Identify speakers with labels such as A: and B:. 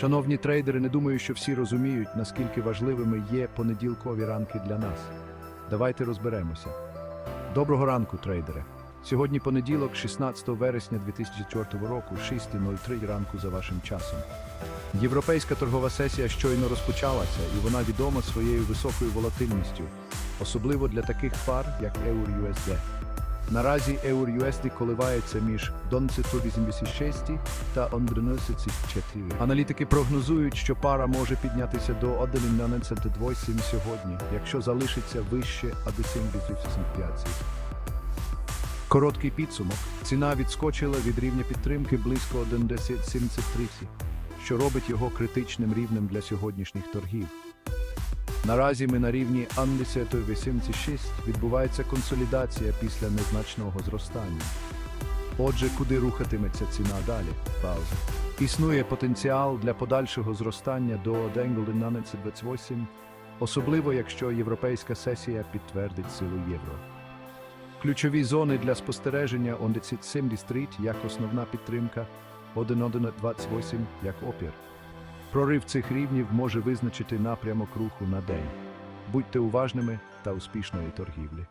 A: Шановні трейдери, не думаю, що всі розуміють, наскільки важливими є понеділкові ранки для нас. Давайте розберемося. Доброго ранку, трейдери. Сьогодні понеділок, 16 вересня 2004 року, 6.03 ранку за вашим часом. Європейська торгова сесія щойно розпочалася, і вона відома своєю високою волатильністю, особливо для таких пар, як EUR-USD. Наразі EUR-USD коливається між 11,86 та 11,4. Аналітики прогнозують, що пара може піднятися до 11,28 сьогодні, якщо залишиться вище 11,85. Короткий підсумок. Ціна відскочила від рівня підтримки близько 11,73, що робить його критичним рівнем для сьогоднішніх торгів. Наразі ми на рівні 11,86 відбувається консолідація після незначного зростання. Отже, куди рухатиметься ціна далі? Пауза. Існує потенціал для подальшого зростання до 11,28, особливо якщо європейська сесія підтвердить силу євро. Ключові зони для спостереження 11,73 як основна підтримка, 11,28 як опір. Прорив цих рівнів може визначити напрямок руху на день. Будьте уважними та успішної торгівлі.